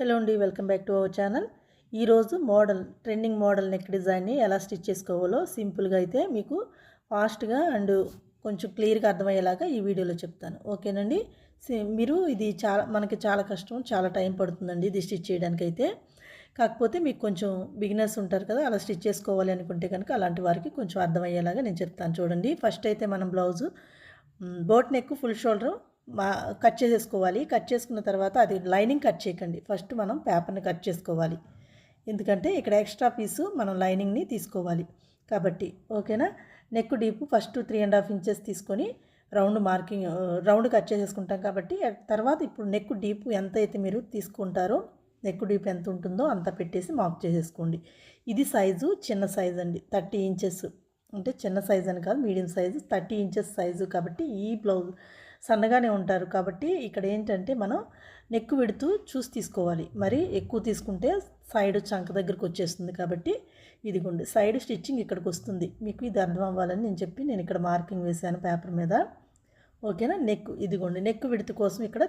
Hello అండి welcome back to our channel. ఈరోజు model trending model neck డిజైన్ని ఎలా స్టిచ్ చేసుకోవాలో సింపుల్గా అయితే మీకు ఫాస్ట్గా అండ్ కొంచెం క్లియర్గా అర్థమయ్యేలాగా ఈ వీడియోలో చెప్తాను. ఓకేనండి? మీరు ఇది చాలా మనకి చాలా కష్టం చాలా టైం పడుతుందండి ఇది స్టిచ్ చేయడానికి అయితే కాకపోతే మీకు కొంచెం బిగినర్స్ ఉంటారు కదా అలా స్టిచ్ చేసుకోవాలి అనుకుంటే కనుక అలాంటి వారికి కొంచెం అర్థమయ్యేలాగా నేను చెప్తాను. చూడండి ఫస్ట్ అయితే మనం blouse boat neck full shoulder cut చేసేసుకోవాలి. కట్ చేసుకున్న తర్వాత అది లైనింగ్ కట్ చేయకండి. ఫస్ట్ మనం పేపర్ని కట్ చేసుకోవాలి. ఎందుకంటే ఇక్కడ ఎక్స్ట్రా పీసు మనం లైనింగ్ని తీసుకోవాలి. కాబట్టి ఓకేనా? Neck deep first three and half inches తీసుకొని రౌండ్ మార్కింగ్ రౌండ్ కట్ చేసేసుకుంటాం కాబట్టి తర్వాత ఇప్పుడు నెక్ డీప్ ఎంత అయితే మీరు తీసుకుంటారో నెక్ డీప్ ఎంత ఉంటుందో అంత పెట్టేసి మార్క్ చేసేసుకోండి. ఇది సైజు చిన్న సైజ్ అండి. Thirty inches. అంటే చిన్న సైజ్ అని కాదు medium size thirty inches size కాబట్టి ఈ బ్లౌజ్ సన్నగానే ఉంటారు. కాబట్టి ఇక్కడ ఏంటంటే మనం నెక్ విడుతూ చూసి తీసుకోవాలి. మరి ఎక్కువ తీసుకుంటే సైడ్ చంక దగ్గరకు వచ్చేస్తుంది కాబట్టి ఇదిగోండి. సైడ్ స్టిచ్చింగ్ ఇక్కడికి వస్తుంది. మీకు ఇది అర్థం అవ్వాలని నేను చెప్పి నేను ఇక్కడ మార్కింగ్ వేశాను పేపర్ మీద. ఓకేనా? నెక్ ఇదిగోండి. నెక్ విడుతు కోసం ఇక్కడ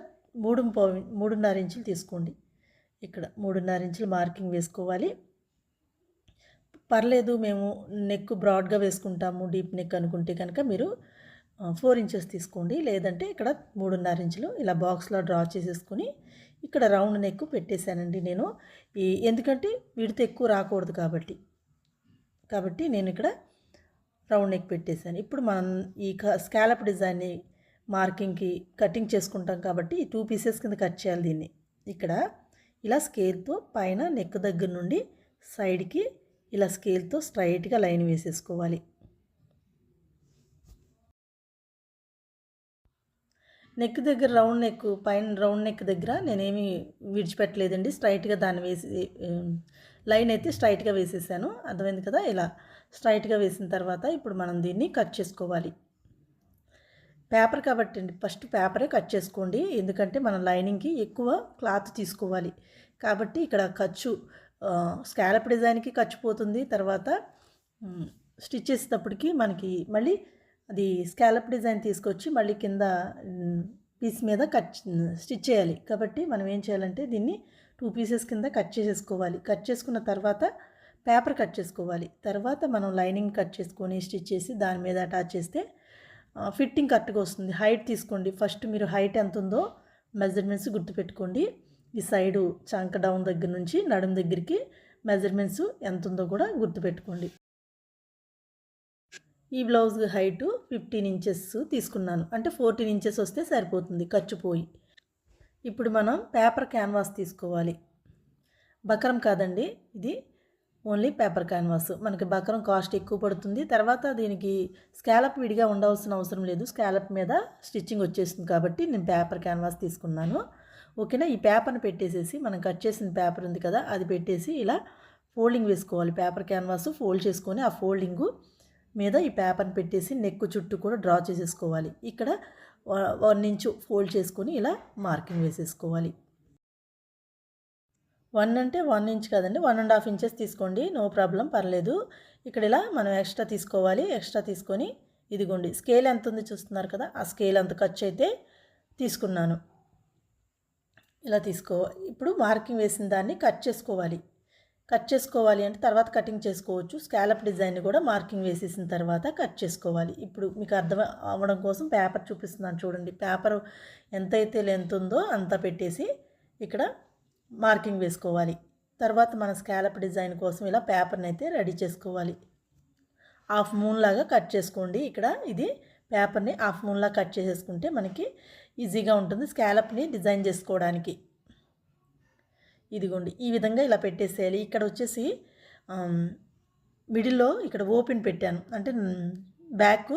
మూడు మూడున్నర ఇంచులు తీసుకోండి. ఇక్కడ మూడున్నర ఇంచులు మార్కింగ్ వేసుకోవాలి. పర్లేదు మేము నెక్ బ్రాడ్గా వేసుకుంటాము. డీప్ నెక్ అనుకుంటే కనుక మీరు ఫోర్ ఇంచెస్ తీసుకోండి. లేదంటే ఇక్కడ మూడున్నర ఇంచులు ఇలా బాక్స్లో డ్రా చేసేసుకుని ఇక్కడ రౌండ్ నెక్ పెట్టేశానండి నేను. ఈ ఎందుకంటే విడత ఎక్కువ రాకూడదు కాబట్టి. కాబట్టి నేను ఇక్కడ రౌండ్ నెక్ పెట్టేశాను. ఇప్పుడు మనం ఈ స్కాలప్ డిజైన్ని మార్కింగ్కి కటింగ్ చేసుకుంటాం కాబట్టి టూ పీసెస్ కింద కట్ చేయాలి దీన్ని. ఇక్కడ ఇలా స్కేల్తో పైన నెక్ దగ్గర నుండి సైడ్కి ఇలా స్కేల్తో స్ట్రైట్గా లైన్ వేసేసుకోవాలి. నెక్ దగ్గర రౌండ్ నెక్ పైన రౌండ్ నెక్ దగ్గర నేనేమి విడిచిపెట్టలేదండి. స్ట్రైట్గా దాన్ని వేసి లైన్ అయితే స్ట్రైట్గా వేసేసాను. అర్థమైంది కదా? ఇలా స్ట్రైట్గా వేసిన తర్వాత ఇప్పుడు మనం దీన్ని కట్ చేసుకోవాలి. పేపర్ కాబట్టి అండి ఫస్ట్ పేపరే కట్ చేసుకోండి. ఎందుకంటే మనం లైనింగ్కి ఎక్కువ క్లాత్ తీసుకోవాలి. కాబట్టి ఇక్కడ ఖర్చు స్కాలప్ డిజైన్కి ఖర్చు పోతుంది. తర్వాత స్టిచ్ చేసేటప్పటికి మనకి మళ్ళీ అది స్కాలప్ డిజైన్ తీసుకొచ్చి మళ్ళీ కింద పీస్ మీద కట్ స్టిచ్ చేయాలి. కాబట్టి మనం ఏం చేయాలంటే దీన్ని టూ పీసెస్ కింద కట్ చేసేసుకోవాలి. కట్ చేసుకున్న తర్వాత పేపర్ కట్ చేసుకోవాలి. తర్వాత మనం లైనింగ్ కట్ చేసుకొని స్టిచ్ చేసి దాని మీద అటాచ్ చేస్తే ఫిట్టింగ్ కరెక్ట్గా వస్తుంది. హైట్ తీసుకోండి. ఫస్ట్ మీరు హైట్ ఎంత ఉందో మెజర్మెంట్స్ గుర్తుపెట్టుకోండి. ఈ సైడు చంక డౌన్ దగ్గర నుంచి నడుం దగ్గరికి మెజర్మెంట్స్ ఎంత ఉందో కూడా గుర్తుపెట్టుకోండి. ఈ బ్లౌజ్ హైటు ఫిఫ్టీన్ ఇంచెస్ తీసుకున్నాను. అంటే ఫోర్టీన్ ఇంచెస్ వస్తే సరిపోతుంది ఖర్చు పోయి. ఇప్పుడు మనం పేపర్ క్యాన్వాస్ తీసుకోవాలి. బకరం కాదండి ఇది ఓన్లీ పేపర్ క్యాన్వాస్. మనకి బకరం కాస్ట్ ఎక్కువ పడుతుంది. తర్వాత దీనికి స్కాలప్ విడిగా ఉండవలసిన అవసరం లేదు. స్కాలప్ మీద స్టిచ్చింగ్ వచ్చేస్తుంది కాబట్టి నేను పేపర్ క్యాన్వాస్ తీసుకున్నాను. ఓకేనా? ఈ పేపర్ని పెట్టేసేసి మనం కట్ చేసిన పేపర్ ఉంది కదా అది పెట్టేసి ఇలా ఫోల్డింగ్ వేసుకోవాలి. పేపర్ క్యాన్వాస్ ఫోల్డ్ చేసుకొని ఆ ఫోల్డింగు మీద ఈ పేపర్ని పెట్టేసి నెక్ చుట్టూ కూడా డ్రా చేసేసుకోవాలి. ఇక్కడ వన్ ఇంచు ఫోల్డ్ చేసుకొని ఇలా మార్కింగ్ వేసేసుకోవాలి. వన్ అంటే వన్ ఇంచ్ కదండి వన్ అండ్ హాఫ్ ఇంచెస్ తీసుకోండి నో ప్రాబ్లం పర్లేదు. ఇక్కడ ఇలా మనం ఎక్స్ట్రా తీసుకోవాలి ఎక్స్ట్రా తీసుకొని ఇదిగోండి స్కేల్ ఎంత ఉంది చూస్తున్నారు కదా ఆ స్కేల్ అంత ఖర్చు అయితే తీసుకున్నాను. ఇలా తీసుకో ఇప్పుడు మార్కింగ్ వేసిన దాన్ని కట్ చేసుకోవాలి. కట్ చేసుకోవాలి అంటే తర్వాత కటింగ్ చేసుకోవచ్చు. స్కాలప్ డిజైన్ కూడా మార్కింగ్ వేసేసిన తర్వాత కట్ చేసుకోవాలి. ఇప్పుడు మీకు అర్థం అవ్వడం కోసం పేపర్ చూపిస్తున్నాను చూడండి. పేపర్ ఎంతైతే లెంత్ ఉందో అంత పెట్టేసి ఇక్కడ మార్కింగ్ వేసుకోవాలి. తర్వాత మన స్కాలప్ డిజైన్ కోసం ఇలా పేపర్ని అయితే రెడీ చేసుకోవాలి. హాఫ్ మూన్ లాగా కట్ చేసుకోండి. ఇక్కడ ఇది పేపర్ని హాఫ్ మూన్లా కట్ చేసేసుకుంటే మనకి ఈజీగా ఉంటుంది స్కాలప్ని డిజైన్ చేసుకోవడానికి. ఇదిగోండి ఈ విధంగా ఇలా పెట్టేసేయాలి. ఇక్కడ వచ్చేసి మిడిల్లో ఇక్కడ ఓపెన్ పెట్టాను. అంటే బ్యాక్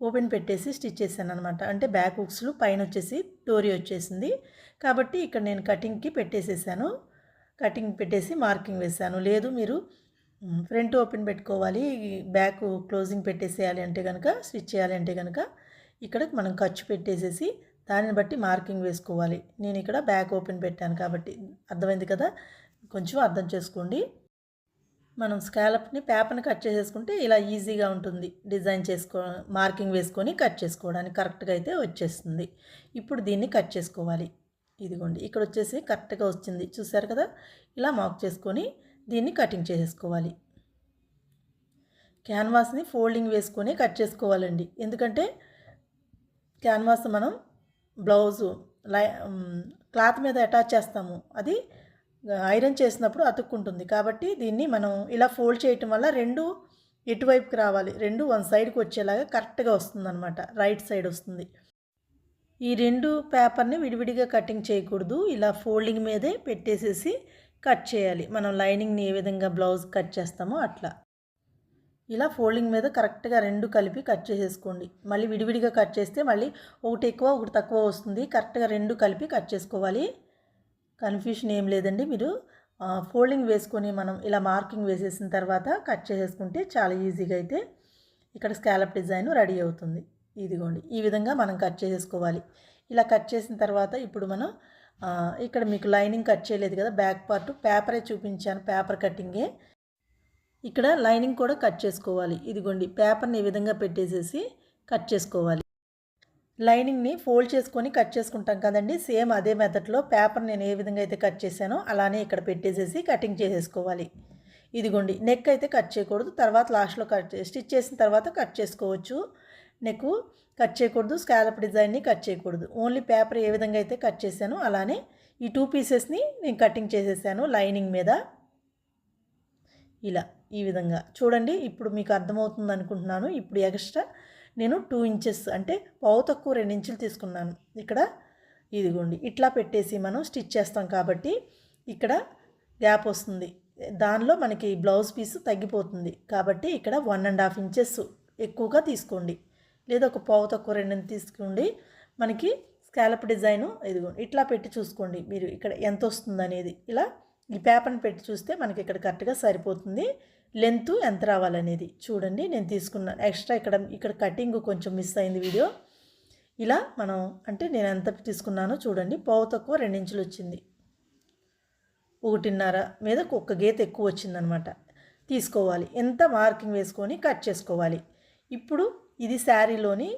ఓపెన్ పెట్టేసి స్టిచ్ చేశాను అనమాట అంటే బ్యాక్ హుక్స్లు పైన వచ్చేసి డోరీ వచ్చేసింది. కాబట్టి ఇక్కడ నేను కటింగ్కి పెట్టేసేసాను. కటింగ్ పెట్టేసి మార్కింగ్ వేసాను లేదు మీరు ఫ్రంట్ ఓపెన్ పెట్టుకోవాలి. బ్యాక్ క్లోజింగ్ పెట్టేసేయాలి అంటే కనుక స్టిచ్ చేయాలి అంటే కనుక ఇక్కడ మనం ఖర్చు పెట్టేసేసి దానిని బట్టి మార్కింగ్ వేసుకోవాలి. నేను ఇక్కడ బ్యాక్ ఓపెన్ పెట్టాను కాబట్టి అర్థమైంది కదా? కొంచెం అర్థం చేసుకోండి. మనం స్కాలప్ని పేపర్ని కట్ చేసేసుకుంటే ఇలా ఈజీగా ఉంటుంది. డిజైన్ చేసుకో మార్కింగ్ వేసుకొని కట్ చేసుకోవడానికి కరెక్ట్గా అయితే వచ్చేస్తుంది. ఇప్పుడు దీన్ని కట్ చేసుకోవాలి. ఇదిగోండి ఇక్కడ వచ్చేసి కరెక్ట్గా వచ్చింది. చూసారు కదా? ఇలా మార్క్ చేసుకొని దీన్ని కటింగ్ చేసేసుకోవాలి. క్యాన్వాస్ని ఫోల్డింగ్ వేసుకొని కట్ చేసుకోవాలండి. ఎందుకంటే క్యాన్వాస్ మనం బ్లౌజు లై క్లాత్ మీద అటాచ్ చేస్తాము. అది ఐరన్ చేసినప్పుడు అతుక్కుంటుంది. కాబట్టి దీన్ని మనం ఇలా ఫోల్డ్ చేయటం వల్ల రెండు ఎటువైపుకి రావాలి. రెండు వన్ సైడ్కి వచ్చేలాగా కరెక్ట్గా వస్తుందన్నమాట. రైట్ సైడ్ వస్తుంది. ఈ రెండు పేపర్ని విడివిడిగా కటింగ్ చేయకూడదు. ఇలా ఫోల్డింగ్ మీదే పెట్టేసేసి కట్ చేయాలి. మనం లైనింగ్ని ఏ విధంగా బ్లౌజ్ కట్ చేస్తామో అట్లా. ఇలా ఫోల్డింగ్ మీద కరెక్ట్గా రెండు కలిపి కట్ చేసేసుకోండి. మళ్ళీ విడివిడిగా కట్ చేస్తే మళ్ళీ ఒకటి ఎక్కువ ఒకటి తక్కువ వస్తుంది. కరెక్ట్గా రెండు కలిపి కట్ చేసుకోవాలి. కన్ఫ్యూషన్ ఏం లేదండి మీరు. ఫోల్డింగ్ వేసుకొని మనం ఇలా మార్కింగ్ వేసేసిన తర్వాత కట్ చేసేసుకుంటే చాలా ఈజీగా అయితే ఇక్కడ స్కాలప్ డిజైన్ రెడీ అవుతుంది. ఇదిగోండి. ఈ విధంగా మనం కట్ చేసేసుకోవాలి. ఇలా కట్ చేసిన తర్వాత ఇప్పుడు మనం ఇక్కడ మీకు లైనింగ్ కట్ చేయలేదు కదా బ్యాక్ పార్ట్. పేపరే చూపించాను. పేపర్ కటింగే. ఇక్కడ లైనింగ్ కూడా కట్ చేసుకోవాలి. ఇదిగోండి పేపర్ని ఈ విధంగా పెట్టేసేసి కట్ చేసుకోవాలి. లైనింగ్ని ఫోల్డ్ చేసుకొని కట్ చేసుకుంటాం కదండి. సేమ్ అదే మెథడ్లో పేపర్ నేను ఏ విధంగా అయితే కట్ చేశానో అలానే ఇక్కడ పెట్టేసేసి కటింగ్ చేసేసుకోవాలి. ఇదిగోండి నెక్ అయితే కట్ చేయకూడదు. తర్వాత లాస్ట్లో కట్ స్టిచ్ చేసిన తర్వాత కట్ చేసుకోవచ్చు. నెక్ కట్ చేయకూడదు స్కాలప్ డిజైన్ని కట్ చేయకూడదు. ఓన్లీ పేపర్ ఏ విధంగా అయితే కట్ చేశానో అలానే ఈ టూ పీసెస్ని నేను కటింగ్ చేసేసాను లైనింగ్ మీద. ఇలా ఈ విధంగా. చూడండి ఇప్పుడు మీకు అర్థమవుతుంది అనుకుంటున్నాను. ఇప్పుడు ఎక్స్ట్రా నేను టూ ఇంచెస్ అంటే పావు తక్కువ రెండు ఇంచులు తీసుకున్నాను. ఇక్కడ ఇదిగోండి ఇట్లా పెట్టేసి మనం స్టిచ్ చేస్తాం కాబట్టి ఇక్కడ గ్యాప్ వస్తుంది. దానిలో మనకి బ్లౌజ్ పీస్ తగ్గిపోతుంది. కాబట్టి ఇక్కడ వన్ అండ్ హాఫ్ ఇంచెస్ ఎక్కువగా తీసుకోండి. లేదా ఒక పావు తక్కువ రెండు తీసుకోండి. మనకి స్కాలప్ డిజైను ఇదిగోండి ఇట్లా పెట్టి చూసుకోండి మీరు. ఇక్కడ ఎంత వస్తుంది అనేది. ఇలా ఈ పేపర్ని పెట్టి చూస్తే మనకి ఇక్కడ కరెక్ట్గా సరిపోతుంది. లెంత్ ఎంత రావాలనేది. చూడండి నేను తీసుకున్నాను ఎక్స్ట్రా ఇక్కడ ఇక్కడ కటింగ్ కొంచెం మిస్ అయింది వీడియో. ఇలా మనం అంటే నేను ఎంత తీసుకున్నానో చూడండి పావు తక్కువ రెండించులు వచ్చింది. ఒకటిన్నర మీద ఒక్క గీత ఎక్కువ వచ్చిందనమాట. తీసుకోవాలి. ఎంత మార్కింగ్ వేసుకొని కట్ చేసుకోవాలి. ఇప్పుడు ఇది శారీలోని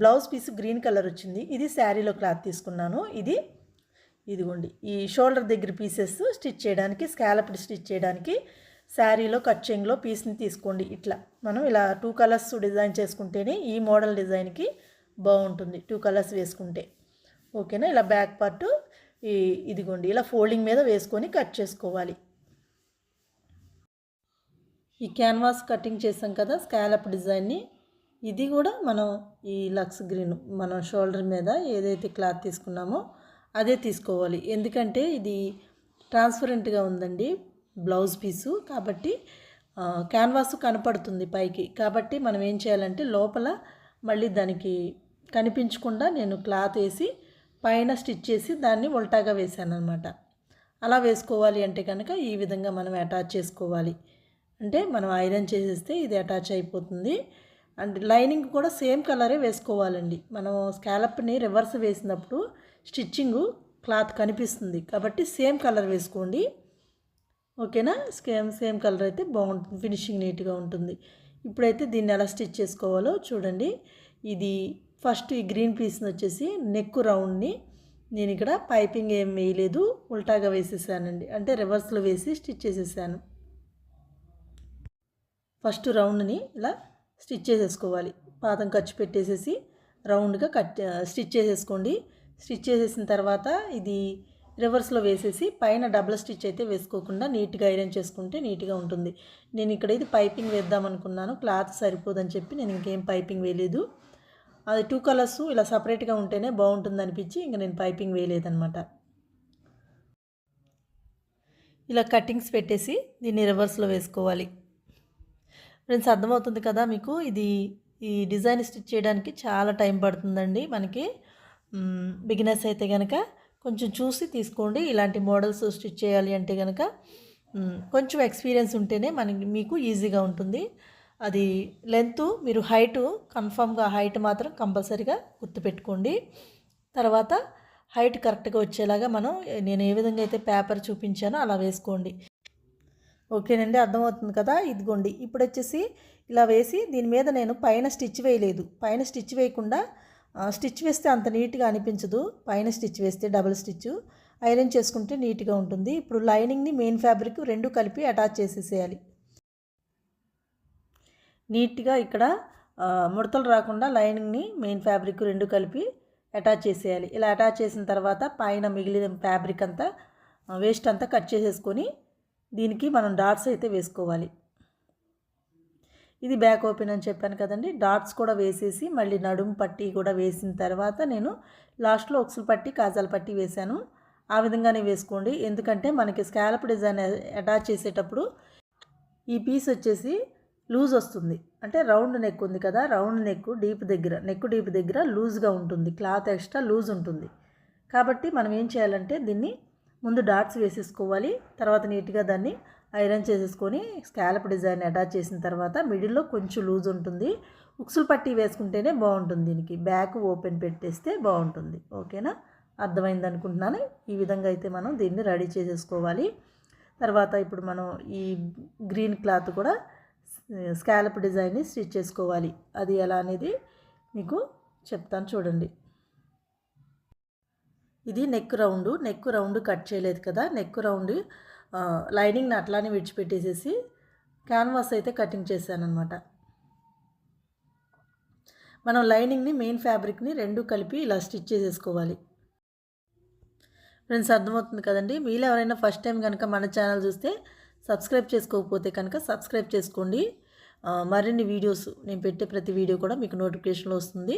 బ్లౌజ్ పీస్ గ్రీన్ కలర్ వచ్చింది. ఇది శారీలో క్లాత్ తీసుకున్నాను. ఇది ఇదిగోండి ఈ షోల్డర్ దగ్గర పీసెస్ స్టిచ్ చేయడానికి స్కాలప్డ్ స్టిచ్ చేయడానికి శారీలో కచ్చింగ్లో పీస్ని తీసుకోండి. ఇట్లా మనం ఇలా టూ కలర్స్ డిజైన్ చేసుకుంటేనే ఈ మోడల్ డిజైన్కి బాగుంటుంది. టూ కలర్స్ వేసుకుంటే. ఓకేనా? ఇలా బ్యాక్ పార్ట్ ఈ ఇదిగోండి ఇలా ఫోల్డింగ్ మీద వేసుకొని కట్ చేసుకోవాలి. ఈ క్యాన్వాస్ కటింగ్ చేసాం కదా స్కాలప్ డిజైన్ని. ఇది కూడా మనం ఈ లక్స్ గ్రీన్ మనం షోల్డర్ మీద ఏదైతే క్లాత్ తీసుకున్నామో అదే తీసుకోవాలి. ఎందుకంటే ఇది ట్రాన్స్పరెంట్గా ఉందండి బ్లౌజ్ పీసు కాబట్టి క్యాన్వాస్ కనపడుతుంది పైకి. కాబట్టి మనం ఏం చేయాలంటే లోపల మళ్ళీ దానికి కనిపించకుండా నేను క్లాత్ వేసి పైన స్టిచ్ చేసి దాన్ని ఉల్టాగా వేసాను అనమాట అలా వేసుకోవాలి అంటే కనుక ఈ విధంగా మనం అటాచ్ చేసుకోవాలి. అంటే మనం ఐరన్ చేసేస్తే ఇది అటాచ్ అయిపోతుంది. అండ్ లైనింగ్ కూడా సేమ్ కలరే వేసుకోవాలండి. మనం స్కాలప్ని రివర్స్ వేసినప్పుడు స్టిచ్చింగు క్లాత్ కనిపిస్తుంది. కాబట్టి సేమ్ కలర్ వేసుకోండి. ఓకేనా? సేమ్ సేమ్ కలర్ అయితే బాగుంటుంది. ఫినిషింగ్ నీట్గా ఉంటుంది. ఇప్పుడైతే దీన్ని ఎలా స్టిచ్ చేసుకోవాలో చూడండి. ఇది ఫస్ట్ ఈ గ్రీన్ పీస్ని వచ్చేసి నెక్ రౌండ్ని నేను ఇక్కడ పైపింగ్ ఏం వేయలేదు. ఉల్టాగా వేసేసానండి. అంటే రివర్స్లో వేసి స్టిచ్ చేసేసాను. ఫస్ట్ రౌండ్ని ఇలా స్టిచ్ చేసేసుకోవాలి. పాదం ఖర్చు పెట్టేసేసి రౌండ్గా కట్ స్టిచ్ చేసేసుకోండి. స్టిచ్ చేసేసిన తర్వాత ఇది రివర్స్లో వేసేసి పైన డబుల్ స్టిచ్ అయితే వేసుకోకుండా నీట్గా ఐరన్ చేసుకుంటే నీట్గా ఉంటుంది. నేను ఇక్కడ ఇది పైపింగ్ వేద్దాం అనుకున్నాను క్లాత్ సరిపోదని చెప్పి నేను ఇంకేం పైపింగ్ వేయలేదు. అది టూ కలర్స్ ఇలా సపరేట్గా ఉంటేనే బాగుంటుంది అనిపించి ఇంకా నేను పైపింగ్ వేయలేదనమాట ఇలా కటింగ్స్ పెట్టేసి దీన్ని రివర్స్లో వేసుకోవాలి. ఫ్రెండ్స్ అర్థమవుతుంది కదా మీకు? ఇది ఈ డిజైన్ స్టిచ్ చేయడానికి చాలా టైం పడుతుందండి మనకి. బిగినర్స్ అయితే కనుక కొంచెం చూసి తీసుకోండి. ఇలాంటి మోడల్స్ స్టిచ్ చేయాలి అంటే కనుక కొంచెం ఎక్స్పీరియన్స్ ఉంటేనే మనకి మీకు ఈజీగా ఉంటుంది. అది లెంత్ మీరు హైటు కన్ఫామ్గా హైట్ మాత్రం కంపల్సరీగా గుర్తుపెట్టుకోండి. తర్వాత హైట్ కరెక్ట్గా వచ్చేలాగా మనం నేను ఏ విధంగా అయితే పేపర్ చూపించానో అలా వేసుకోండి. ఓకేనండి అర్థమవుతుంది కదా? ఇదిగోండి ఇప్పుడు వచ్చేసి ఇలా వేసి దీని మీద నేను పైన స్టిచ్ వేయలేదు. పైన స్టిచ్ వేయకుండా స్టిచ్ వేస్తే అంత నీట్గా అనిపించదు. పైన స్టిచ్ వేస్తే డబుల్ స్టిచ్. ఐరన్ చేసుకుంటే నీట్గా ఉంటుంది. ఇప్పుడు లైనింగ్ని మెయిన్ ఫ్యాబ్రిక్ రెండు కలిపి అటాచ్ చేసేసేయాలి. నీట్గా ఇక్కడ ముడతలు రాకుండా లైనింగ్ని మెయిన్ ఫ్యాబ్రిక్ రెండు కలిపి అటాచ్ చేసేయాలి. ఇలా అటాచ్ చేసిన తర్వాత పైన మిగిలిన ఫ్యాబ్రిక్ అంతా వేస్ట్ అంతా కట్ చేసేసుకొని దీనికి మనం డాట్స్ అయితే వేసుకోవాలి. ఇది బ్యాక్ ఓపెన్ అని చెప్పాను కదండి. డాట్స్ కూడా వేసేసి మళ్ళీ నడుము పట్టి కూడా వేసిన తర్వాత నేను లాస్ట్లో ఒక్సులు పట్టి కాజాల పట్టి వేశాను. ఆ విధంగానే వేసుకోండి. ఎందుకంటే మనకి స్కాలప్ డిజైన్ అటాచ్ చేసేటప్పుడు ఈ పీస్ వచ్చేసి లూజ్ వస్తుంది. అంటే రౌండ్ నెక్ ఉంది కదా రౌండ్ నెక్ డీప్ దగ్గర నెక్ డీప్ దగ్గర లూజ్గా ఉంటుంది. క్లాత్ ఎక్స్ట్రా లూజ్ ఉంటుంది. కాబట్టి మనం ఏం చేయాలంటే దీన్ని ముందు డాట్స్ వేసేసుకోవాలి. తర్వాత నీట్గా దాన్ని ఐరన్ చేసేసుకొని స్కాలప్ డిజైన్ అటాచ్ చేసిన తర్వాత మిడిల్లో కొంచెం లూజ్ ఉంటుంది. ఉక్సులు పట్టి వేసుకుంటేనే బాగుంటుంది దీనికి. బ్యాక్ ఓపెన్ పెట్టేస్తే బాగుంటుంది. ఓకేనా? అర్థమైంది అనుకుంటున్నాను. ఈ విధంగా అయితే మనం దీన్ని రెడీ చేసేసుకోవాలి. తర్వాత ఇప్పుడు మనం ఈ గ్రీన్ క్లాత్ కూడా స్కాలప్ డిజైన్ని స్టిచ్ చేసుకోవాలి. అది ఎలా అనేది మీకు చెప్తాను చూడండి. ఇది neck round. Neck round cut చేయలేదు కదా. నెక్ రౌండ్ లైనింగ్ని అట్లానే విడిచిపెట్టేసేసి క్యాన్వాస్ అయితే కటింగ్ చేశాను అనమాట మనం లైనింగ్ని మెయిన్ ఫ్యాబ్రిక్ని రెండు కలిపి ఇలా స్టిచ్ చేసేసుకోవాలి. ఫ్రెండ్స్ అర్థమవుతుంది కదండి? మీలో ఎవరైనా ఫస్ట్ టైం కనుక మన ఛానల్ చూస్తే సబ్స్క్రైబ్ చేసుకోకపోతే కనుక సబ్స్క్రైబ్ చేసుకోండి. మరిన్ని వీడియోస్ నేను పెట్టే ప్రతి వీడియో కూడా మీకు నోటిఫికేషన్లో వస్తుంది.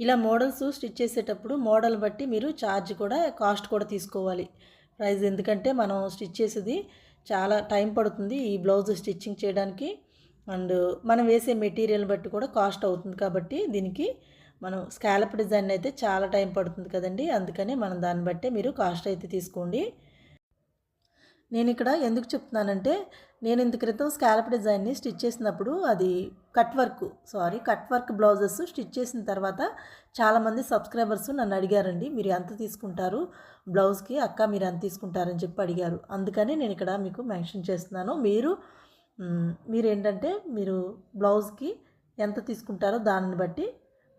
ఇలా మోడల్స్ స్టిచ్ చేసేటప్పుడు మోడల్ బట్టి మీరు ఛార్జ్ కూడా కాస్ట్ కూడా తీసుకోవాలి. ప్రైస్ ఎందుకంటే మనం స్టిచ్ చేసేది చాలా టైం పడుతుంది ఈ బ్లౌజ్ స్టిచ్చింగ్ చేయడానికి. అండ్ మనం వేసే మెటీరియల్ బట్టి కూడా కాస్ట్ అవుతుంది కాబట్టి దీనికి మనం స్కాలప్ డిజైన్ అయితే చాలా టైం పడుతుంది కదండి. అందుకని మనం దాన్ని బట్టే మీరు కాస్ట్ అయితే తీసుకోండి. నేను ఇక్కడ ఎందుకు చెప్తున్నానంటే నేను ఇంత క్రితం స్కాలప్ డిజైన్ని స్టిచ్ చేసినప్పుడు అది cut work sorry cut work blouses stitch చేసిన తర్వాత చాలామంది సబ్స్క్రైబర్స్ నన్ను అడిగారండి మీరు ఎంత తీసుకుంటారు? బ్లౌజ్కి అక్క మీరు ఎంత తీసుకుంటారని చెప్పి అడిగారు. అందుకని నేను ఇక్కడ మీకు మెన్షన్ చేస్తున్నాను. మీరు మీరు ఏంటంటే మీరు బ్లౌజ్కి ఎంత తీసుకుంటారో దానిని బట్టి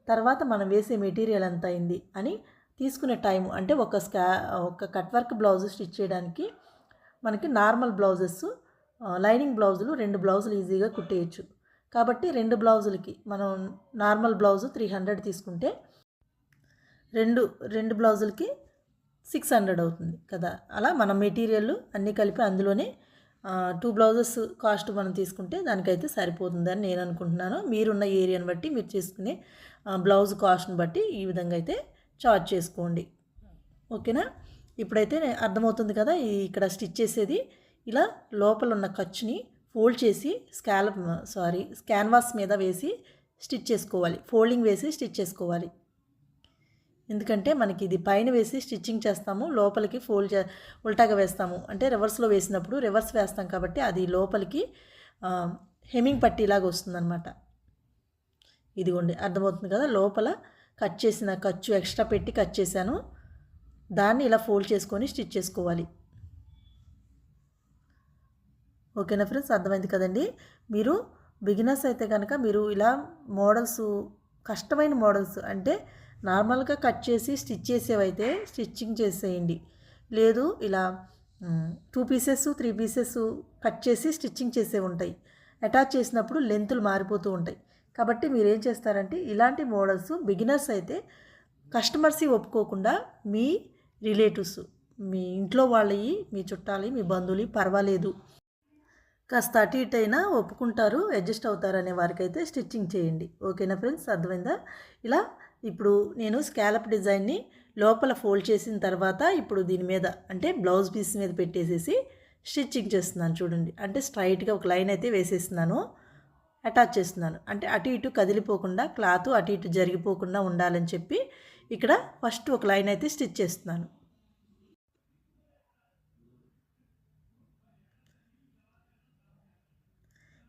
తర్వాత మనం వేసే మెటీరియల్ ఎంత అయింది అని తీసుకునే టైం అంటే ఒక స్కా ఒక కట్ వర్క్ బ్లౌజ్ స్టిచ్ చేయడానికి మనకి నార్మల్ బ్లౌజెస్ లైనింగ్ బ్లౌజులు రెండు బ్లౌజులు ఈజీగా కుట్టేయచ్చు. కాబట్టి రెండు బ్లౌజులకి మనం నార్మల్ బ్లౌజు త్రీ హండ్రెడ్ తీసుకుంటే రెండు రెండు బ్లౌజులకి సిక్స్ హండ్రెడ్ అవుతుంది కదా. అలా మన మెటీరియల్ అన్నీ కలిపి అందులోనే టూ బ్లౌజెస్ కాస్ట్ మనం తీసుకుంటే దానికైతే సరిపోతుందని నేను అనుకుంటున్నాను. మీరున్న ఏరియాని బట్టి మీరు చేసుకునే బ్లౌజ్ కాస్ట్ని బట్టి ఈ విధంగా అయితే చార్జ్ చేసుకోండి. ఓకేనా? ఇప్పుడైతే అర్థమవుతుంది కదా ఇక్కడ స్టిచ్ చేసేది. ఇలా లోపల ఉన్న ఖర్చుని ఫోల్డ్ చేసి స్కాలప్ సారీ క్యాన్వాస్ మీద వేసి స్టిచ్ చేసుకోవాలి. ఫోల్డింగ్ వేసి స్టిచ్ చేసుకోవాలి. ఎందుకంటే మనకి ఇది పైన వేసి స్టిచ్చింగ్ చేస్తాము లోపలికి ఫోల్డ్ చే ఉల్టాగా వేస్తాము. అంటే రివర్స్లో వేసినప్పుడు రివర్స్ వేస్తాం కాబట్టి అది లోపలికి హెమింగ్ హెమ్మింగ్ పట్టీలాగా వస్తుందన్నమాట. ఇదిగోండి అర్థమవుతుంది కదా లోపల కట్ చేసిన ఖర్చు ఎక్స్ట్రా పెట్టి కట్ చేశాను. దాన్ని ఇలా ఫోల్డ్ చేసుకొని స్టిచ్ చేసుకోవాలి. ఓకేనా ఫ్రెండ్స్? అర్థమైంది కదండి? మీరు బిగినర్స్ అయితే కనుక మీరు ఇలా మోడల్స్ కష్టమైన మోడల్స్ అంటే నార్మల్గా కట్ చేసి స్టిచ్ చేసేవైతే స్టిచ్చింగ్ చేసేయండి. లేదు ఇలా two pieces three pieces cut చేసి స్టిచ్చింగ్ చేసే ఉంటాయి. అటాచ్ చేసినప్పుడు లెంతులు మారిపోతూ ఉంటాయి. కాబట్టి మీరు ఏం చేస్తారంటే ఇలాంటి మోడల్స్ బిగినర్స్ అయితే కస్టమర్స్ ఒప్పుకోకుండా మీ రిలేటివ్స్. మీ ఇంట్లో వాళ్ళవి మీ చుట్టాలి మీ బంధువులు పర్వాలేదు. కాస్త అటు ఇటు అయినా ఒప్పుకుంటారు అడ్జస్ట్ అవుతారు అనే వారికైతే స్టిచ్చింగ్ చేయండి. ఓకేనా ఫ్రెండ్స్? అర్థమైందా? ఇలా ఇప్పుడు నేను స్కాలప్ డిజైన్ని లోపల ఫోల్డ్ చేసిన తర్వాత ఇప్పుడు దీని మీద అంటే బ్లౌజ్ పీస్ మీద పెట్టేసేసి స్టిచ్చింగ్ చేస్తున్నాను చూడండి. అంటే స్ట్రైట్గా ఒక లైన్ అయితే వేసేస్తున్నాను అటాచ్ చేస్తున్నాను. అంటే అటు ఇటు కదిలిపోకుండా క్లాత్ అటు ఇటు జరిగిపోకుండా ఉండాలని చెప్పి ఇక్కడ ఫస్ట్ ఒక లైన్ అయితే స్టిచ్ చేస్తున్నాను.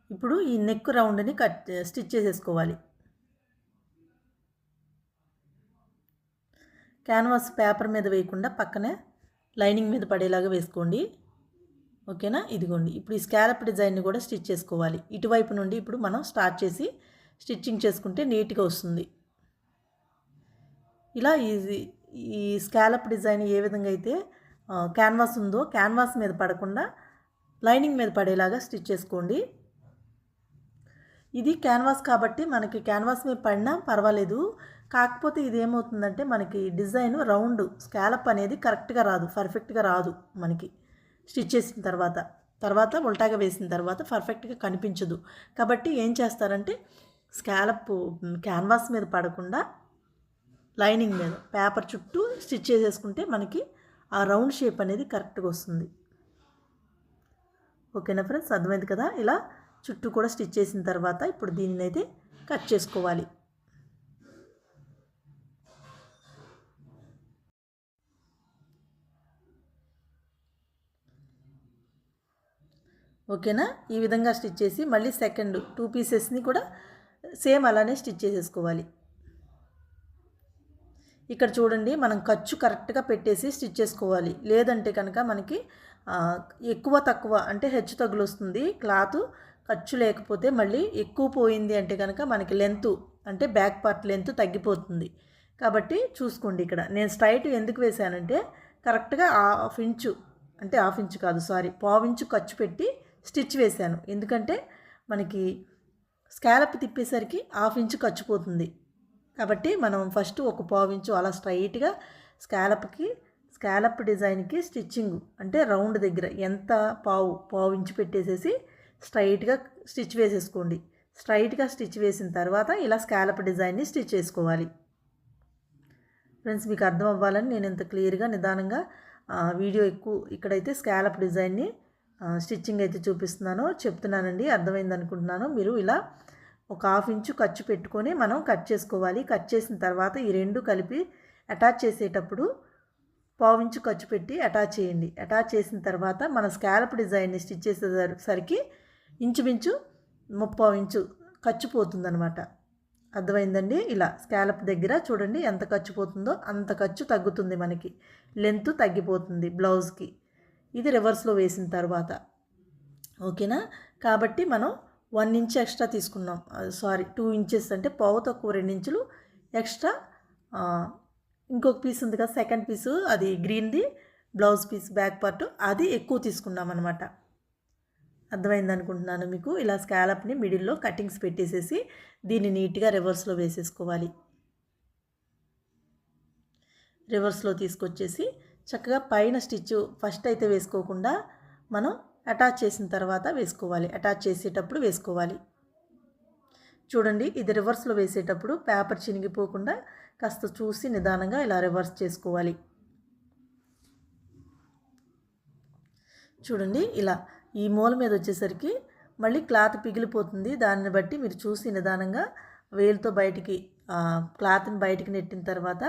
ఇప్పుడు ఈ నెక్ రౌండ్ని కట్ స్టిచ్ చేసేసుకోవాలి. క్యాన్వాస్ పేపర్ మీద వేయకుండా పక్కనే లైనింగ్ మీద పడేలాగా వేసుకోండి. ఓకేనా? ఇదిగోండి. ఇప్పుడు ఈ స్కాలప్ డిజైన్ని కూడా స్టిచ్ చేసుకోవాలి. ఇటువైపు నుండి ఇప్పుడు మనం స్టార్ట్ చేసి స్టిచ్చింగ్ చేసుకుంటే నీట్గా వస్తుంది. ఇలా ఈ ఈ స్కాలప్ డిజైన్ ఏ విధంగా అయితే క్యాన్వాస్ ఉందో క్యాన్వాస్ మీద పడకుండా లైనింగ్ మీద పడేలాగా స్టిచ్ చేసుకోండి. ఇది క్యాన్వాస్ కాబట్టి మనకి క్యాన్వాస్ మీద పడినా పర్వాలేదు. కాకపోతే ఇది ఏమవుతుందంటే మనకి డిజైన్ రౌండ్ స్కాలప్ అనేది కరెక్ట్గా రాదు పర్ఫెక్ట్గా రాదు మనకి. స్టిచ్ చేసిన తర్వాత తర్వాత ఉల్టాగా వేసిన తర్వాత పర్ఫెక్ట్గా కనిపించదు. కాబట్టి ఏం చేస్తారంటే స్కాలప్ క్యాన్వాస్ మీద పడకుండా లైనింగ్ మీద పేపర్ చుట్టూ స్టిచ్ చేసేసుకుంటే మనకి ఆ రౌండ్ షేప్ అనేది కరెక్ట్గా వస్తుంది. ఓకేనా ఫ్రెండ్స్? అర్థమైంది కదా? ఇలా చుట్టూ కూడా స్టిచ్ చేసిన తర్వాత ఇప్పుడు దీనిని అయితే కట్ చేసుకోవాలి. ఓకేనా? ఈ విధంగా స్టిచ్ చేసి మళ్ళీ సెకండ్ టూ పీసెస్ని కూడా సేమ్ అలానే స్టిచ్ చేసేసుకోవాలి. ఇక్కడ చూడండి మనం ఖర్చు కరెక్ట్గా పెట్టేసి స్టిచ్ చేసుకోవాలి. లేదంటే కనుక మనకి ఎక్కువ తక్కువ అంటే హెచ్చు తగులు వస్తుంది క్లాత్ ఖర్చు లేకపోతే మళ్ళీ ఎక్కువ పోయింది అంటే కనుక మనకి లెంత్ అంటే బ్యాక్ పార్ట్ లెంత్ తగ్గిపోతుంది. కాబట్టి చూసుకోండి ఇక్కడ. నేను స్ట్రైట్ ఎందుకు వేశానంటే కరెక్ట్గా హాఫ్ ఇంచు అంటే హాఫ్ ఇంచు కాదు సారీ పావు ఇంచు ఖర్చు పెట్టి స్టిచ్ వేశాను. ఎందుకంటే మనకి స్కాలప్ తిప్పేసరికి హాఫ్ ఇంచు ఖర్చుపోతుంది కాబట్టి మనం ఫస్ట్ ఒక పావు ఇంచు అలా స్ట్రైట్గా స్కాలప్కి స్కాలప్ డిజైన్కి స్టిచ్చింగ్ అంటే రౌండ్ దగ్గర ఎంత పావు పావు పెట్టేసేసి స్ట్రైట్గా స్టిచ్ వేసేసుకోండి. స్ట్రైట్గా స్టిచ్ వేసిన తర్వాత ఇలా స్కాలప్ డిజైన్ని స్టిచ్ చేసుకోవాలి. ఫ్రెండ్స్ మీకు అర్థం అవ్వాలని నేను ఇంత క్లియర్గా నిదానంగా వీడియో ఎక్కువ ఇక్కడైతే స్కాలప్ డిజైన్ని స్టిచ్చింగ్ అయితే చూపిస్తున్నానో. చెప్తున్నానండి అర్థమైంది అనుకుంటున్నాను మీరు ఇలా ఒక హాఫ్ ఇంచు ఖర్చు పెట్టుకొని మనం కట్ చేసుకోవాలి. కట్ చేసిన తర్వాత ఈ రెండు కలిపి అటాచ్ చేసేటప్పుడు పావించు ఖర్చు పెట్టి అటాచ్ చేయండి. అటాచ్ చేసిన తర్వాత మన స్కాలప్ డిజైన్ని స్టిచ్ చేసేసరికి ఇంచుమించు ముప్పై ఇంచు ఖర్చు పోతుందనమాట అర్థమైందండి? ఇలా స్కాలప్ దగ్గర చూడండి ఎంత ఖర్చు పోతుందో అంత ఖర్చు తగ్గుతుంది మనకి. లెంత్ తగ్గిపోతుంది బ్లౌజ్కి. ఇది రివర్స్లో వేసిన తర్వాత. ఓకేనా? కాబట్టి మనం వన్ ఇంచ్ ఎక్స్ట్రా తీసుకున్నాం. సారీ టూ ఇంచెస్ అంటే పావు తక్కువ రెండు ఇంచులు ఎక్స్ట్రా. ఇంకొక పీస్ ఉంది కదా సెకండ్ పీసు అది గ్రీన్ది బ్లౌజ్ పీస్ బ్యాక్ పార్ట్ అది ఎక్కువ తీసుకున్నాం అనమాట అర్థమైంది అనుకుంటున్నాను మీకు? ఇలా స్కాలప్ని మిడిల్లో కటింగ్స్ పెట్టేసేసి దీన్ని నీట్గా రివర్స్లో వేసేసుకోవాలి. రివర్స్లో తీసుకొచ్చేసి చక్కగా పైన స్టిచ్ ఫస్ట్ అయితే వేసుకోకుండా మనం అటాచ్ చేసిన తర్వాత వేసుకోవాలి. అటాచ్ చేసేటప్పుడు వేసుకోవాలి. చూడండి ఇది రివర్స్లో వేసేటప్పుడు పేపర్ చినిగిపోకుండా కాస్త చూసి నిదానంగా ఇలా రివర్స్ చేసుకోవాలి. చూడండి ఇలా ఈ మూల మీద వచ్చేసరికి మళ్ళీ క్లాత్ పిగిలిపోతుంది. దాన్ని బట్టి మీరు చూసి నిదానంగా వేలుతో బయటికి క్లాత్ని బయటికి నెట్టిన తర్వాత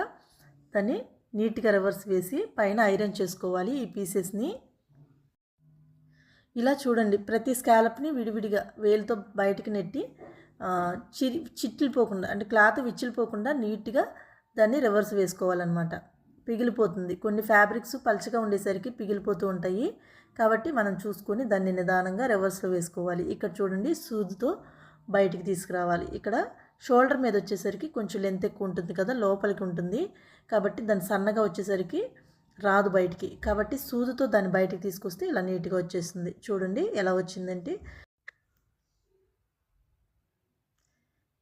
దాన్ని నీట్గా రివర్స్ వేసి పైన ఐరన్ చేసుకోవాలి ఈ పీసెస్ని. ఇలా చూడండి. ప్రతి స్కాలప్ని విడివిడిగా వేలుతో బయటికి నెట్టి చిరి చిట్లిపోకుండా అంటే క్లాత్ విచ్చిలిపోకుండా నీట్గా దాన్ని రివర్స్ వేసుకోవాలన్నమాట. పిగిలిపోతుంది. కొన్ని ఫ్యాబ్రిక్స్ పలుచగా ఉండేసరికి పిగిలిపోతూ ఉంటాయి. కాబట్టి మనం చూసుకొని దాన్ని నిదానంగా రివర్స్లో వేసుకోవాలి. ఇక్కడ చూడండి సూదితో బయటికి తీసుకురావాలి. ఇక్కడ షోల్డర్ మీద వచ్చేసరికి కొంచెం లెంత్ ఎక్కువ ఉంటుంది కదా లోపలికి ఉంటుంది. కాబట్టి దాన్ని సన్నగా వచ్చేసరికి రాదు బయటికి. కాబట్టి సూదుతో దాన్ని బయటికి తీసుకొస్తే ఇలా నీట్గా వచ్చేస్తుంది. చూడండి ఎలా వచ్చిందంటే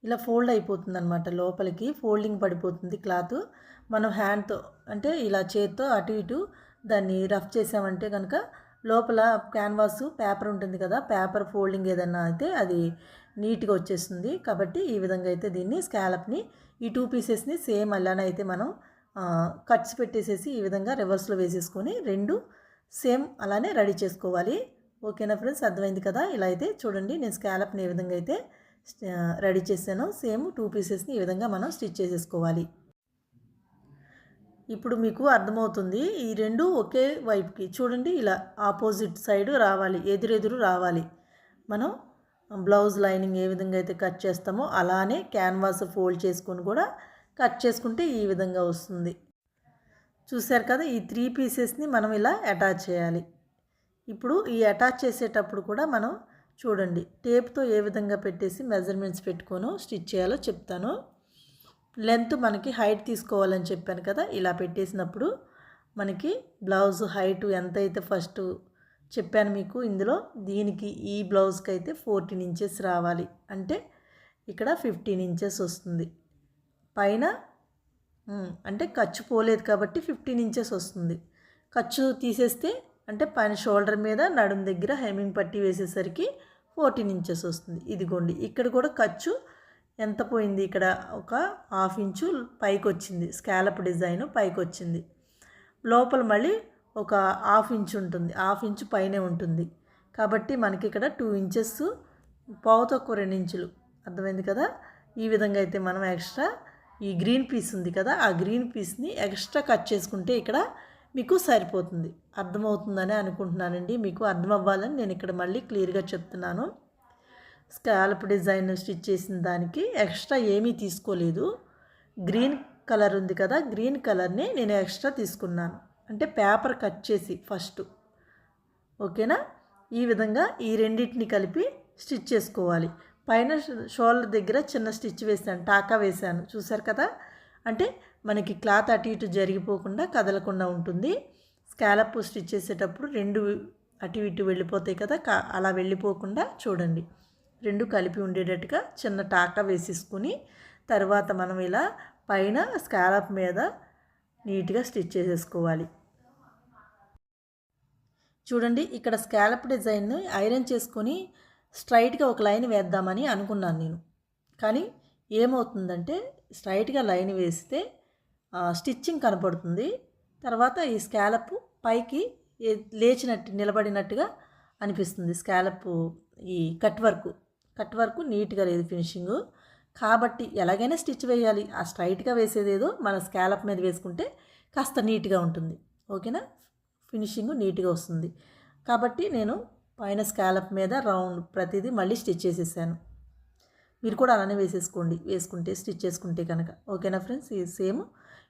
ఇలా ఫోల్డ్ అయిపోతుంది అనమాట లోపలికి. ఫోల్డింగ్ పడిపోతుంది క్లాత్. మనం హ్యాండ్తో అంటే ఇలా చేత్తో అటు ఇటు దాన్ని రఫ్ చేసామంటే కనుక లోపల క్యాన్వాస్ పేపర్ ఉంటుంది కదా పేపర్ ఫోల్డింగ్ ఏదన్నా అయితే అది నీట్గా వచ్చేస్తుంది. కాబట్టి ఈ విధంగా అయితే దీన్ని స్కాలప్ని ఈ టూ పీసెస్ని సేమ్ అలానే అయితే మనం కట్స్ పెట్టేసేసి ఈ విధంగా రివర్స్లో వేసేసుకొని రెండు సేమ్ అలానే రెడీ చేసుకోవాలి. ఓకేనా ఫ్రెండ్స్? అర్థమైంది కదా? ఇలా అయితే చూడండి నేను స్కాలప్ని ఏ విధంగా అయితే రెడీ చేశాను సేమ్ టూ పీసెస్ని ఈ విధంగా మనం స్టిచ్ చేసేసుకోవాలి. ఇప్పుడు మీకు అర్థమవుతుంది ఈ రెండు ఒకే వైపుకి చూడండి ఇలా ఆపోజిట్ సైడ్ రావాలి ఎదురెదురు రావాలి. మనం బ్లౌజ్ లైనింగ్ ఏ విధంగా అయితే కట్ చేస్తామో అలానే క్యాన్వాస్ ఫోల్డ్ చేసుకొని కూడా కట్ చేసుకుంటే ఈ విధంగా వస్తుంది. చూశారు కదా ఈ త్రీ పీసెస్ని మనం ఇలా అటాచ్ చేయాలి. ఇప్పుడు ఈ అటాచ్ చేసేటప్పుడు కూడా మనం చూడండి టేప్తో ఏ విధంగా పెట్టేసి మెజర్మెంట్స్ పెట్టుకోను స్టిచ్ చేయాలో చెప్తాను. లెంత్ మనకి హైట్ తీసుకోవాలని చెప్పాను కదా ఇలా పెట్టేసినప్పుడు మనకి బ్లౌజ్ హైట్ ఎంత అయితే ఫస్ట్ చెప్పాను మీకు ఇందులో దీనికి ఈ బ్లౌజ్కి అయితే ఫోర్టీన్ ఇంచెస్ రావాలి. అంటే ఇక్కడ ఫిఫ్టీన్ ఇంచెస్ వస్తుంది. పైన అంటే ఖర్చు పోలేదు కాబట్టి ఫిఫ్టీన్ ఇంచెస్ వస్తుంది. ఖర్చు తీసేస్తే అంటే పైన షోల్డర్ మీద నడుం దగ్గర హెమింగ్ పట్టి వేసేసరికి ఫోర్టీన్ ఇంచెస్ వస్తుంది. ఇదిగోండి ఇక్కడ కూడా ఖర్చు ఎంత పోయింది? ఇక్కడ ఒక హాఫ్ ఇంచు పైకి వచ్చింది స్కాలప్ డిజైన్ పైకి వచ్చింది లోపల మళ్ళీ ఒక హాఫ్ ఇంచ్ ఉంటుంది. హాఫ్ ఇంచు పైనే ఉంటుంది. కాబట్టి మనకి ఇక్కడ టూ ఇంచెస్ పావు తక్కువ రెండు ఇంచులు. అర్థమైంది కదా? ఈ విధంగా అయితే మనం ఎక్స్ట్రా ఈ గ్రీన్ పీస్ ఉంది కదా ఆ గ్రీన్ పీస్ని ఎక్స్ట్రా కట్ చేసుకుంటే ఇక్కడ మీకు సరిపోతుంది. అర్థమవుతుందని అనుకుంటున్నానండి. మీకు అర్థం అవ్వాలని నేను ఇక్కడ మళ్ళీ క్లియర్గా చెప్తున్నాను. స్కాల్ప్ డిజైన్ స్టిచ్ చేసిన దానికి ఎక్స్ట్రా ఏమీ తీసుకోలేదు. గ్రీన్ కలర్ ఉంది కదా గ్రీన్ కలర్ని నేను ఎక్స్ట్రా తీసుకున్నాను. అంటే పేపర్ కట్ చేసి ఫస్ట్ ఓకేనా ఈ విధంగా ఈ రెండింటిని కలిపి స్టిచ్ చేసుకోవాలి. పైన షోల్డర్ దగ్గర చిన్న స్టిచ్ వేసాను టాకా వేసాను చూసారు కదా? అంటే మనకి క్లాత్ అటు ఇటు జరిగిపోకుండా కదలకుండా ఉంటుంది. స్కాలప్ స్టిచ్ చేసేటప్పుడు రెండు అటు ఇటు వెళ్ళిపోతాయి కదా? కా- అలా వెళ్ళిపోకుండా చూడండి. రెండు కలిపి ఉండేటట్టుగా చిన్న టాకా వేసేసుకుని తర్వాత మనం ఇలా పైన స్కాలప్ మీద నీట్గా స్టిచ్ చేసేసుకోవాలి. చూడండి ఇక్కడ స్కాలప్ డిజైన్ ఐరన్ చేసుకొని స్ట్రైట్గా ఒక లైన్ వేద్దామని అనుకున్నాను నేను. కానీ ఏమవుతుందంటే స్ట్రైట్గా లైన్ వేస్తే స్టిచ్చింగ్ కనపడుతుంది. తర్వాత ఈ స్కాలప్ పైకి లేచినట్టు నిలబడినట్టుగా అనిపిస్తుంది. స్కాలప్ ఈ కట్ వర్క్. కట్ వర్క్ నీట్గా లేదు ఫినిషింగ్. కాబట్టి ఎలాగైనా స్టిచ్ వేయాలి. ఆ స్ట్రైట్గా వేసేదేదో మన స్కాలప్ మీద వేసుకుంటే కాస్త నీట్గా ఉంటుంది. ఓకేనా? ఫినిషింగ్ నీట్గా వస్తుంది. కాబట్టి నేను పైన స్కాలప్ మీద రౌండ్ ప్రతిదీ మళ్ళీ స్టిచ్ చేసేసాను. మీరు కూడా అలానే వేసేసుకోండి. వేసుకుంటే స్టిచ్ చేసుకుంటే కనుక. ఓకేనా ఫ్రెండ్స్? ఈ సేమ్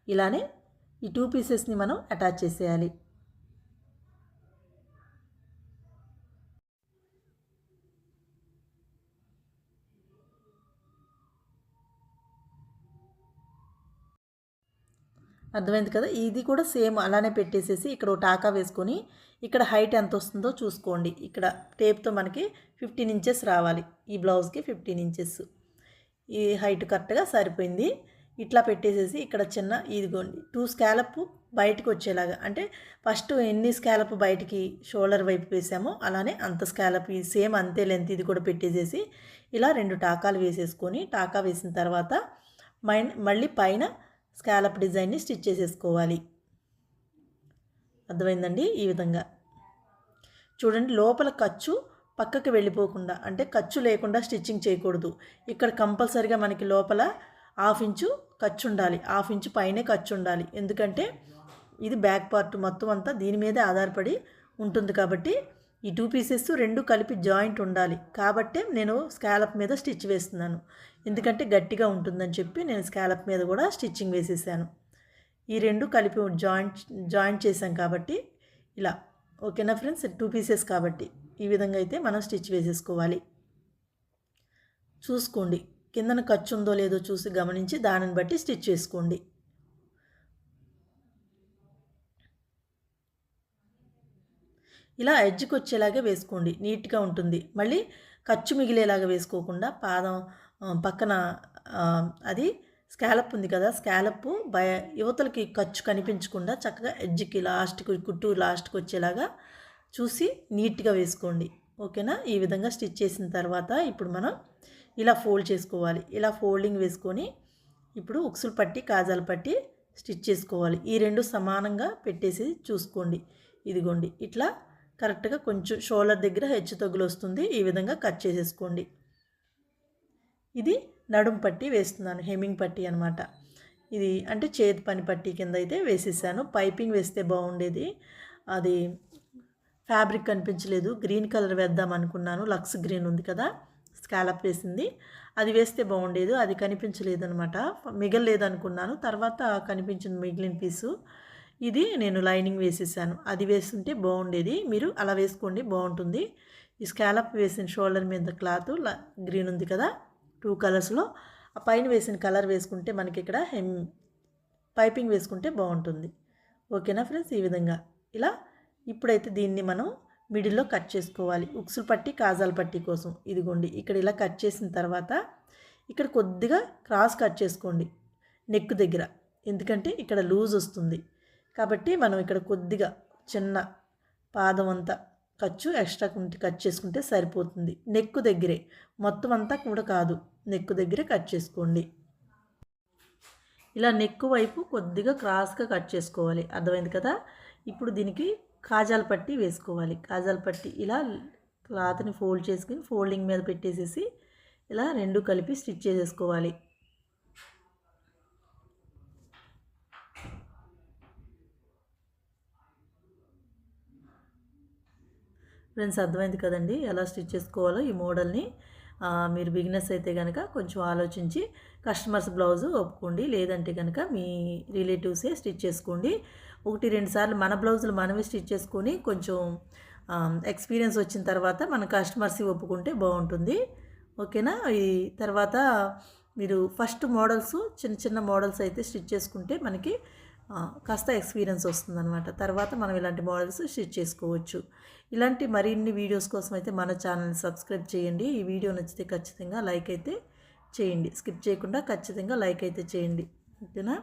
ఇలానే ఈ టూ పీసెస్ని మనం అటాచ్ చేసేయాలి. అర్థమైంది కదా? ఇది కూడా సేమ్ అలానే పెట్టేసేసి ఇక్కడ ఒక టాకా వేసుకొని ఇక్కడ హైట్ ఎంత వస్తుందో చూసుకోండి. ఇక్కడ టేప్తో మనకి ఫిఫ్టీన్ ఇంచెస్ రావాలి. ఈ బ్లౌజ్కి ఫిఫ్టీన్ ఇంచెస్ ఈ హైట్ కరెక్ట్గా సరిపోయింది. ఇట్లా పెట్టేసేసి ఇక్కడ చిన్న ఇదిగోండి. టూ స్కాలప్ బయటకు వచ్చేలాగా. అంటే ఫస్ట్ ఎన్ని స్కాలప్ బయటికి షోల్డర్ వైపు వేసామో అలానే అంత స్కాలప్ సేమ్ అంతే లెంత్ ఇది కూడా పెట్టేసేసి ఇలా రెండు టాకాలు వేసేసుకొని టాకా వేసిన తర్వాత మైన్ మళ్ళీ పైన స్కాలప్ డిజైన్ని స్టిచ్ చేసేసుకోవాలి. అర్థమైందండి ఈ విధంగా? చూడండి లోపల ఖర్చు పక్కకి వెళ్ళిపోకుండా అంటే ఖర్చు లేకుండా స్టిచ్చింగ్ చేయకూడదు. ఇక్కడ కంపల్సరిగా మనకి లోపల హాఫ్ ఇంచు ఖర్చు ఉండాలి. హాఫ్ ఇంచు పైనే ఖర్చు ఉండాలి. ఎందుకంటే ఇది బ్యాక్ పార్ట్ మొత్తం అంతా దీని మీదే ఆధారపడి ఉంటుంది కాబట్టి ఈ టూ పీసెస్ రెండు కలిపి జాయింట్ ఉండాలి. కాబట్టే నేను స్కాలప్ మీద స్టిచ్ వేస్తున్నాను. ఎందుకంటే గట్టిగా ఉంటుందని చెప్పి నేను స్కాలప్ మీద కూడా స్టిచ్చింగ్ వేసేసాను. ఈ రెండు కలిపి జాయింట్ జాయింట్ చేశాం కాబట్టి ఇలా. ఓకేనా ఫ్రెండ్స్ టూ పీసెస్ కాబట్టి ఈ విధంగా అయితే మనం స్టిచ్ వేసేసుకోవాలి. చూసుకోండి కిందన ఖర్చు ఉందో లేదో చూసి గమనించి దానిని బట్టి స్టిచ్ చేసుకోండి ఇలా ఎడ్జ్కి వచ్చేలాగా వేసుకోండి నీట్గా ఉంటుంది. మళ్ళీ ఖర్చు మిగిలేలాగా వేసుకోకుండా పాదం పక్కన అది స్కాలప్ ఉంది కదా స్కాలప్ బయ యువతలకి ఖర్చు కనిపించకుండా చక్కగా ఎడ్జ్కి లాస్ట్కి కుట్టు లాస్ట్కి వచ్చేలాగా చూసి నీట్గా వేసుకోండి. ఓకేనా? ఈ విధంగా స్టిచ్ చేసిన తర్వాత ఇప్పుడు మనం ఇలా ఫోల్డ్ చేసుకోవాలి. ఇలా ఫోల్డింగ్ వేసుకొని ఇప్పుడు ఉక్సులు పట్టి కాజాలు పట్టి స్టిచ్ చేసుకోవాలి. ఈ రెండు సమానంగా పెట్టేసి చూసుకోండి. ఇదిగోండి. ఇట్లా కరెక్ట్గా కొంచెం షోల్డర్ దగ్గర హెచ్చు తగ్గులు వస్తుంది. ఈ విధంగా కట్ చేసేసుకోండి. ఇది నడుం పట్టి వేస్తున్నాను హెమ్మింగ్ పట్టి అనమాట ఇది అంటే చేతి పని పట్టి కింద అయితే వేసేసాను. పైపింగ్ వేస్తే బాగుండేది. అది ఫ్యాబ్రిక్ కనిపించలేదు. గ్రీన్ కలర్ వేద్దాం అనుకున్నాను. లక్స్ గ్రీన్ ఉంది కదా స్కాలప్ వేసింది. అది వేస్తే బాగుండేది. అది కనిపించలేదు అనమాట మిగలలేదు అనుకున్నాను తర్వాత కనిపించింది మిగిలిన పీసు. ఇది నేను లైనింగ్ వేసేసాను. అది వేస్తుంటే బాగుండేది. మీరు అలా వేసుకోండి బాగుంటుంది. ఈ స్కాలప్ వేసిన షోల్డర్ మీద క్లాత్ గ్రీన్ ఉంది కదా టూ కలర్స్లో ఆ పైన వేసిన కలర్ వేసుకుంటే మనకి ఇక్కడ హెమ్ పైపింగ్ వేసుకుంటే బాగుంటుంది. ఓకేనా ఫ్రెండ్స్? ఈ విధంగా. ఇలా ఇప్పుడైతే దీన్ని మనం మిడిల్లో కట్ చేసుకోవాలి. ఉక్సులు పట్టి కాజాల పట్టి కోసం. ఇదిగోండి ఇక్కడ ఇలా కట్ చేసిన తర్వాత ఇక్కడ కొద్దిగా క్రాస్ కట్ చేసుకోండి నెక్ దగ్గర. ఎందుకంటే ఇక్కడ లూజ్ వస్తుంది. కాబట్టి మనం ఇక్కడ కొద్దిగా చిన్న పాదం అంతా ఖర్చు ఎక్స్ట్రా కట్ చేసుకుంటే సరిపోతుంది. నెక్ దగ్గరే. మొత్తం అంతా కూడా కాదు. నెక్ దగ్గర కట్ చేసుకోండి. ఇలా నెక్ వైపు కొద్దిగా క్రాస్గా కట్ చేసుకోవాలి. అర్థమైంది కదా? ఇప్పుడు దీనికి కాజాల పట్టి వేసుకోవాలి. కాజాల పట్టి ఇలా క్లాత్ని ఫోల్డ్ చేసుకుని ఫోల్డింగ్ మీద పెట్టేసేసి ఇలా రెండు కలిపి స్టిచ్ చేసేసుకోవాలి. ఫ్రెండ్స్ అర్థమైంది కదండి? ఎలా స్టిచ్ చేసుకోవాలో ఈ మోడల్ని. మీరు బిగినెస్ అయితే కనుక కొంచెం ఆలోచించి కస్టమర్స్ బ్లౌజ్ ఒప్పుకోండి. లేదంటే కనుక మీ రిలేటివ్సే స్టిచ్ చేసుకోండి. ఒకటి రెండు సార్లు మన బ్లౌజులు మనమే స్టిచ్ చేసుకొని కొంచెం ఎక్స్పీరియన్స్ వచ్చిన తర్వాత మన కస్టమర్స్ ఒప్పుకుంటే బాగుంటుంది. ఓకేనా? ఈ తర్వాత మీరు ఫస్ట్ మోడల్స్ చిన్న చిన్న మోడల్స్ అయితే స్టిచ్ చేసుకుంటే మనకి కాస్త ఎక్స్పీరియన్స్ వస్తుందన్నమాట. తర్వాత మనం ఇలాంటి మోడల్స్ స్టిచ్ చేసుకోవచ్చు. ఇలాంటి మరిన్ని వీడియోస్ కోసం అయితే మన ఛానల్ని సబ్స్క్రైబ్ చేయండి. ఈ వీడియో నచ్చితే ఖచ్చితంగా లైక్ అయితే చేయండి. స్కిప్ చేయకుండా ఖచ్చితంగా లైక్ అయితే చేయండి. ఓకేనా?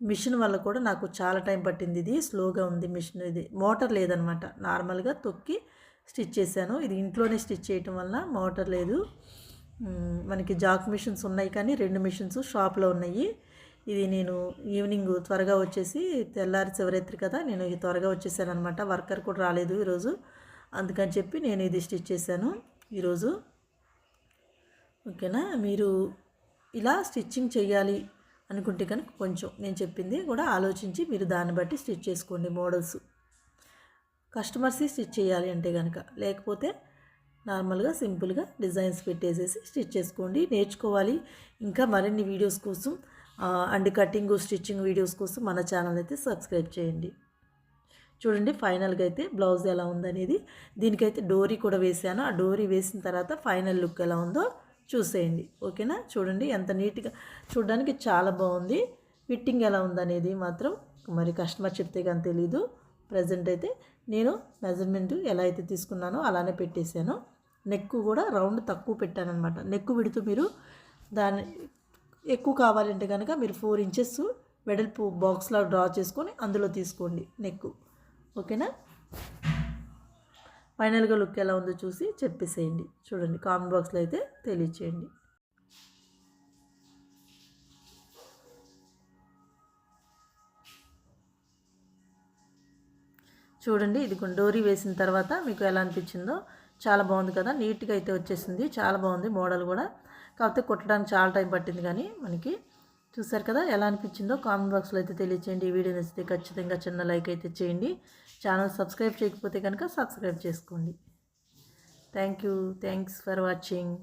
మిషన్ వల్ల కూడా నాకు చాలా టైం పట్టింది ఇది. స్లోగా ఉంది మిషన్ ఇది. మోటార్ లేదనమాట. నార్మల్గా తొక్కి స్టిచ్ చేశాను. ఇది ఇంట్లోనే స్టిచ్ చేయటం వల్ల మోటార్ లేదు. మనకి జాక్ మిషన్స్ ఉన్నాయి కానీ రెండు మిషన్స్ షాప్లో ఉన్నాయి. ఇది నేను ఈవినింగ్ త్వరగా వచ్చేసి తెల్లారి శివరాత్రి కదా నేను ఇది త్వరగా వచ్చేసాను అనమాట వర్కర్ కూడా రాలేదు ఈరోజు. అందుకని చెప్పి నేను ఇది స్టిచ్ చేశాను ఈరోజు. ఓకేనా? మీరు ఇలా స్టిచ్చింగ్ చేయాలి అనుకుంటే కనుక కొంచెం నేను చెప్పింది కూడా ఆలోచించి మీరు దాన్ని బట్టి స్టిచ్ చేసుకోండి మోడల్స్. కస్టమర్స్ స్టిచ్ చేయాలి అంటే కనుక లేకపోతే నార్మల్గా సింపుల్గా డిజైన్స్ పెట్టేసేసి స్టిచ్ చేసుకోండి. నేర్చుకోవాలి. ఇంకా మరిన్ని వీడియోస్ కోసం అండ్ కటింగ్ స్టిచ్చింగ్ వీడియోస్ కోసం మన ఛానల్ అయితే సబ్స్క్రైబ్ చేయండి. చూడండి ఫైనల్గా అయితే బ్లౌజ్ ఎలా ఉందనేది. దీనికైతే డోరీ కూడా వేసాను. ఆ డోరీ వేసిన తర్వాత ఫైనల్ లుక్ ఎలా ఉందో చూసేయండి. ఓకేనా? చూడండి ఎంత నీట్గా చూడడానికి చాలా బాగుంది. ఫిట్టింగ్ ఎలా ఉందనేది మాత్రం మరి కస్టమర్ చెప్తే కానీ తెలీదు. ప్రజెంట్ అయితే నేను మెజర్మెంట్ ఎలా అయితే తీసుకున్నానో అలానే పెట్టేశాను. నెక్ కూడా రౌండ్ తక్కువ పెట్టాను అనమాట నెక్ విడుతూ మీరు దాన్ని ఎక్కువ కావాలంటే కనుక మీరు ఫోర్ ఇంచెస్ వెడల్పు బాక్స్లో డ్రా చేసుకొని అందులో తీసుకోండి నెక్. ఓకేనా? ఫైనల్గా లుక్ ఎలా ఉందో చూసి చెప్పేసేయండి. చూడండి కామెంట్ బాక్స్లో అయితే తెలియచేయండి. చూడండి ఇది డోరీ వేసిన తర్వాత మీకు ఎలా అనిపించిందో. చాలా బాగుంది కదా నీట్గా అయితే వచ్చేసింది. చాలా బాగుంది మోడల్ కూడా. కాకపోతే కుట్టడానికి చాలా టైం పట్టింది కానీ మనకి చూసారు కదా ఎలా అనిపించిందో కామెంట్ బాక్స్లో అయితే తెలియచేయండి. ఈ వీడియో నచ్చితే ఖచ్చితంగా చిన్న లైక్ అయితే చేయండి. ఛానల్ సబ్స్క్రైబ్ చేయకపోతే కనుక సబ్స్క్రైబ్ చేసుకోండి. Thank you. Thanks for watching.